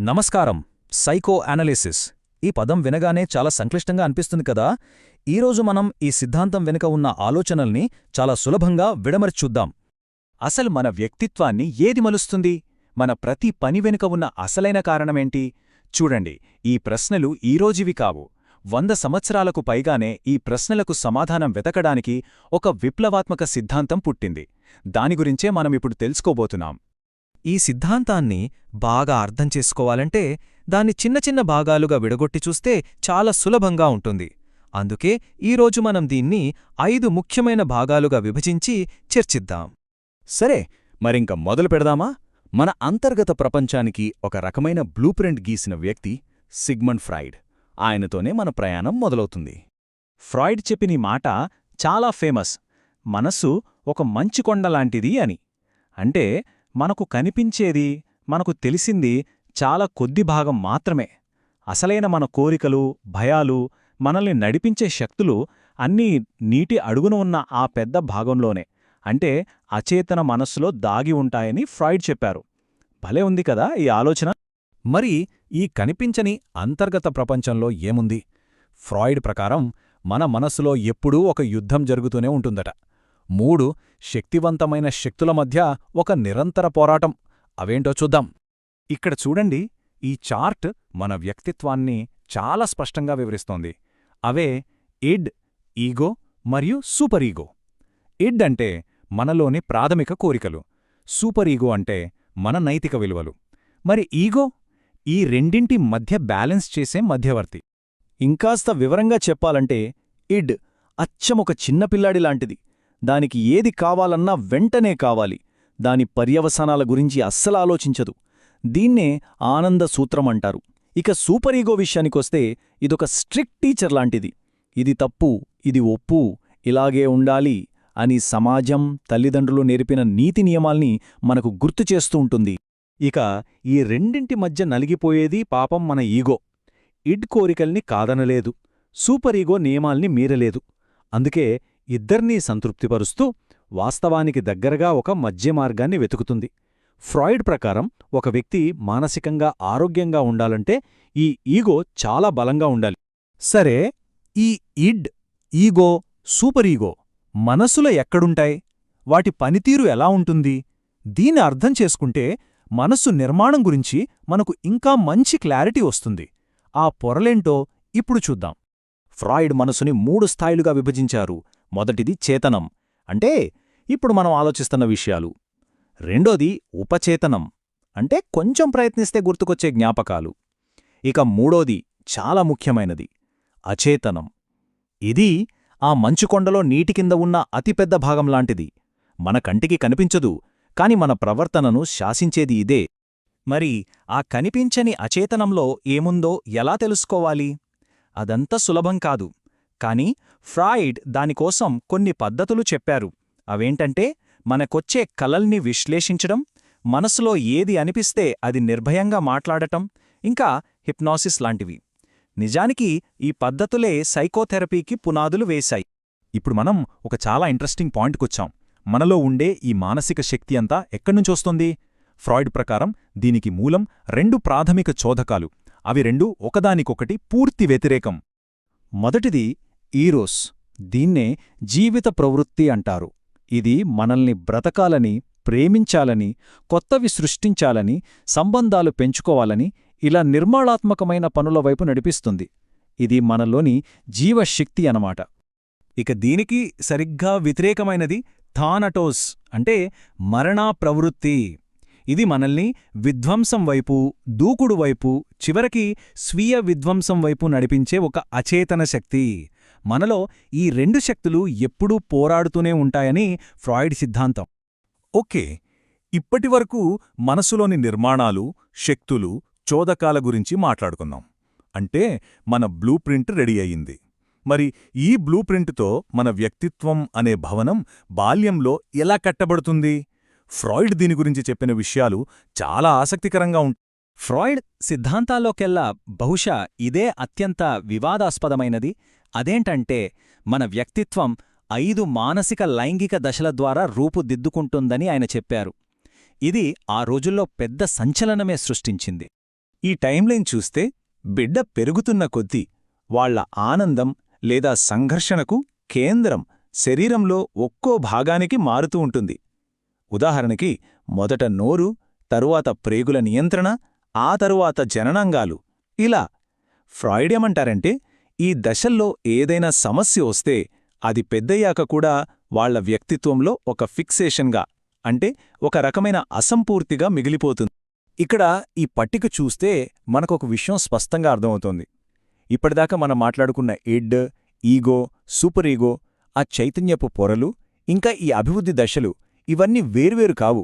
నమస్కారం psycho analysis. ఈ పదం వినగానే చాలా సంక్లిష్టంగా అనిపిస్తుంది కదా? ఈరోజు మనం ఈ సిద్ధాంతం వెనుక ఉన్న ఆలోచనల్ని చాలా సులభంగా విడమరిచూద్దాం. అసలు మన వ్యక్తిత్వాన్ని ఏది మలుస్తుంది? మన ప్రతి పని వెనుక ఉన్న అసలైన కారణమేంటి? చూడండి ఈ ప్రశ్నలు ఈరోజివి కావు. వంద సంవత్సరాలకు పైగానే ఈ ప్రశ్నలకు సమాధానం వెతకడానికి ఒక విప్లవాత్మక సిద్ధాంతం పుట్టింది. దాని గురించే మనమిప్పుడు తెలుసుకోబోతున్నాం. ఈ సిద్ధాంతాన్ని బాగా అర్థం చేసుకోవాలంటే దాన్ని చిన్న చిన్న భాగాలుగా విడగొట్టి చూస్తే చాలా సులభంగా ఉంటుంది. అందుకే ఈరోజు మనం దీన్ని ఐదు ముఖ్యమైన భాగాలుగా విభజించి చర్చిద్దాం. సరే మరింక మొదలు పెడదామా? మన అంతర్గత ప్రపంచానికి ఒక రకమైన బ్లూప్రింట్ గీసిన వ్యక్తి సిగ్మండ్ ఫ్రాయిడ్. ఆయనతోనే మన ప్రయాణం మొదలవుతుంది. ఫ్రాయిడ్ చెప్పిన మాట చాలా ఫేమస్. మనస్సు ఒక మంచి కొండలాంటిది అని. అంటే మనకు కనిపించేది మనకు తెలిసింది చాలా కొద్ది భాగం మాత్రమే. అసలైన మన కోరికలు భయాలు మనల్ని నడిపించే శక్తులు అన్నీ నీటి అడుగున ఉన్న ఆ పెద్ద భాగంలోనే. అంటే అచేతన మనస్సులో దాగి ఉంటాయని ఫ్రాయిడ్ చెప్పారు. భలే ఉంది కదా ఈ ఆలోచన. మరి ఈ కనిపించని అంతర్గత ప్రపంచంలో ఏముంది? ఫ్రాయిడ్ ప్రకారం మన మనస్సులో ఎప్పుడూ ఒక యుద్ధం జరుగుతూనే ఉంటుందట. మూడు శక్తివంతమైన శక్తుల మధ్య ఒక నిరంతర పోరాటం. అవేంటో చూద్దాం. ఇక్కడ చూడండి ఈ చార్ట్ మన వ్యక్తిత్వాన్ని చాలా స్పష్టంగా వివరిస్తోంది. అవే ఇడ్ ఈగో మరియు సూపర్ ఈగో ఇడ్ అంటే మనలోని ప్రాథమిక కోరికలు. సూపర్ ఈగో అంటే మన నైతిక విలువలు. మరి ఈగో ఈ రెండింటి మధ్య బ్యాలెన్స్ చేసే మధ్యవర్తి. ఇంకాస్త వివరంగా చెప్పాలంటే ఇడ్ అచ్చమొక చిన్నపిల్లాడి లాంటిది దానికి ఏది కావాలన్నా వెంటనే కావాలి. దాని పర్యవసానాల గురించి అస్సలు ఆలోచించదు. దీన్నే ఆనంద సూత్రమంటారు ఇక సూపర్ ఈగో విషయానికొస్తే ఇదొక స్ట్రిక్ట్ టీచర్ లాంటిది. ఇది తప్పు ఇది ఒప్పు ఇలాగే ఉండాలి అని సమాజం తల్లిదండ్రులు నేర్పిన నీతి నియమాల్ని మనకు గుర్తు చేస్తూ ఉంటుంది. ఇక ఈ రెండింటి మధ్య నలిగిపోయేది పాపం మన ఈగో. ఇడ్ కోరికల్ని కాదనలేదు. Super ego నియమాల్ని మీరలేదు. అందుకే ఇద్దర్నీ సంతృప్తిపరుస్తూ వాస్తవానికి దగ్గరగా ఒక మధ్య మార్గాన్ని వెతుకుతుంది. ఫ్రాయిడ్ ప్రకారం ఒక వ్యక్తి మానసికంగా ఆరోగ్యంగా ఉండాలంటే ఈ ఈగో చాలా బలంగా ఉండాలి. సరే ఈ ఇడ్ ఈగో సూపర్ ఈగో మనస్సుల ఎక్కడుంటాయి? వాటి పనితీరు ఎలా ఉంటుంది? దీన్ని అర్థం చేసుకుంటే మనస్సు నిర్మాణం గురించి మనకు ఇంకా మంచి క్లారిటీ వస్తుంది. ఆ పొరలేంటో ఇప్పుడు చూద్దాం. ఫ్రాయిడ్ మనసుని మూడు స్థాయిలుగా విభజించారు. మొదటిది చేతనం. అంటే ఇప్పుడు మనం ఆలోచిస్తున్న విషయాలు. రెండోది ఉపచేతనం. అంటే కొంచెం ప్రయత్నిస్తే గుర్తుకొచ్చే జ్ఞాపకాలు. ఇక మూడోది చాలా ముఖ్యమైనది. అచేతనం. ఇది ఆ మంచుకొండలో నీటి కింద ఉన్న అతిపెద్ద భాగంలాంటిది మన కంటికి కనిపించదు కాని మన ప్రవర్తనను శాసించేది ఇదే. మరి ఆ కనిపించని అచేతనంలో ఏముందో ఎలా తెలుసుకోవాలి? అదంత సులభం కాదు. కాని ఫ్రాయిడ్ దానికోసం కొన్ని పద్ధతులు చెప్పారు. అవేంటంటే మనకొచ్చే కలల్ని విశ్లేషించడం మనసులో ఏది అనిపిస్తే అది నిర్భయంగా మాట్లాడటం ఇంకా హిప్నాసిస్ లాంటివి. నిజానికి ఈ పద్ధతులే సైకోథెరపీకి పునాదులు వేశాయి. ఇప్పుడు మనం ఒక చాలా ఇంట్రెస్టింగ్ పాయింట్కొచ్చాం. మనలో ఉండే ఈ మానసిక శక్తి అంతా ఎక్కడ్నుంచొస్తుంది ఫ్రాయిడ్ ప్రకారం దీనికి మూలం రెండు ప్రాథమిక చోదకాలు. అవి రెండు ఒకదానికొకటి పూర్తి వ్యతిరేకం. మొదటిది ఈరోస్ దీన్నే జీవిత ప్రవృత్తి అంటారు. ఇది మనల్ని బ్రతకాలని ప్రేమించాలని కొత్తవి సృష్టించాలని సంబంధాలు పెంచుకోవాలని ఇలా నిర్మాణాత్మకమైన పనుల వైపు నడిపిస్తుంది. ఇది మనలోని జీవశక్తి అనమాట ఇక దీనికి సరిగ్గా వ్యతిరేకమైనది థానటోస్ అంటే మరణా ప్రవృత్తి. ఇది మనల్ని విధ్వంసం వైపు దూకుడు వైపు చివరికి స్వీయ విధ్వంసం వైపు నడిపించే ఒక అచేతన శక్తి. మనలో ఈ రెండు శక్తులు ఎప్పుడూ పోరాడుతూనే ఉంటాయని ఫ్రాయిడ్ సిద్ధాంతం. ఓకే ఇప్పటివరకు మనసులోని నిర్మాణాలు శక్తులు చోదకాల గురించి మాట్లాడుకుందాం అంటే మన బ్లూ ప్రింట్ రెడీ అయింది మరి ఈ బ్లూ ప్రింట్తో మన వ్యక్తిత్వం అనే భవనం బాల్యంలో ఎలా కట్టబడుతుంది? ఫ్రాయిడ్ దీని గురించి చెప్పిన విషయాలు చాలా ఆసక్తికరంగా ఉంటాయి ఫ్రాయిడ్ సిద్ధాంతాల్లోకెల్లా బహుశా ఇదే అత్యంత వివాదాస్పదమైనది. అదేంటంటే మన వ్యక్తిత్వం ఐదు మానసిక లైంగిక దశల ద్వారా రూపుదిద్దుకుంటుందని ఆయన చెప్పారు. ఇది ఆ రోజుల్లో పెద్ద సంచలనమే సృష్టించింది. ఈ టైంలైన్ చూస్తే బిడ్డ పెరుగుతున్న కొద్దీ వాళ్ళ ఆనందం లేదా సంఘర్షణకు కేంద్రం శరీరంలో ఒక్కో భాగానికి మారుతూ ఉంటుంది. ఉదాహరణకి మొదట నోరు తరువాత ప్రేగుల నియంత్రణ ఆ తరువాత జననాంగాలు. ఇలా ఫ్రాయిడేమంటారంటే ఈ దశల్లో ఏదైనా సమస్య వస్తే అది పెద్దయ్యాక కూడా వాళ్ళ వ్యక్తిత్వంలో ఒక ఫిక్సేషన్గా అంటే ఒక రకమైన అసంపూర్తిగా మిగిలిపోతుంది. ఇక్కడ ఈ పట్టిక చూస్తే మనకొక విషయం స్పష్టంగా అర్థమవుతోంది. ఇప్పటిదాకా మనం మాట్లాడుకున్న ఇడ్ ఈగో సూపర్ ఈగో ఆ చైతన్యపు పొరలు ఇంకా ఈ అభివృద్ధి దశలు ఇవన్నీ వేర్వేరు కావు.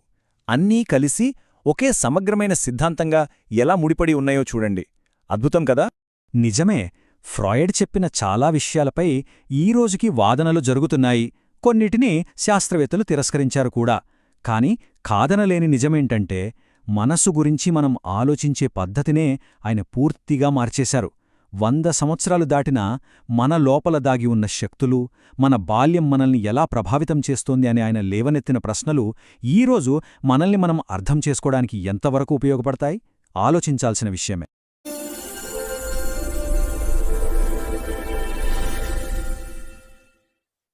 అన్నీ కలిసి ఒకే సమగ్రమైన సిద్ధాంతంగా ఎలా ముడిపడి ఉన్నాయో చూడండి. అద్భుతం కదా? నిజమే ఫ్రాయిడ్ చెప్పిన చాలా విషయాలపై ఈ రోజుకి వాదనలు జరుగుతున్నాయి. కొన్నిటిని శాస్త్రవేత్తలు తిరస్కరించారు కూడా. కాని కాదనలేని నిజమేంటంటే మనసు గురించి మనం ఆలోచించే పద్ధతినే ఆయన పూర్తిగా మార్చేశారు. వంద సంవత్సరాలు దాటినా మన లోపల దాగి ఉన్న శక్తులు మన బాల్యం మనల్ని ఎలా ప్రభావితం చేస్తోంది అని ఆయన లేవనెత్తిన ప్రశ్నలు ఈరోజు మనల్ని మనం అర్థం చేసుకోవడానికి ఎంతవరకు ఉపయోగపడతాయి? ఆలోచించాల్సిన విషయమే.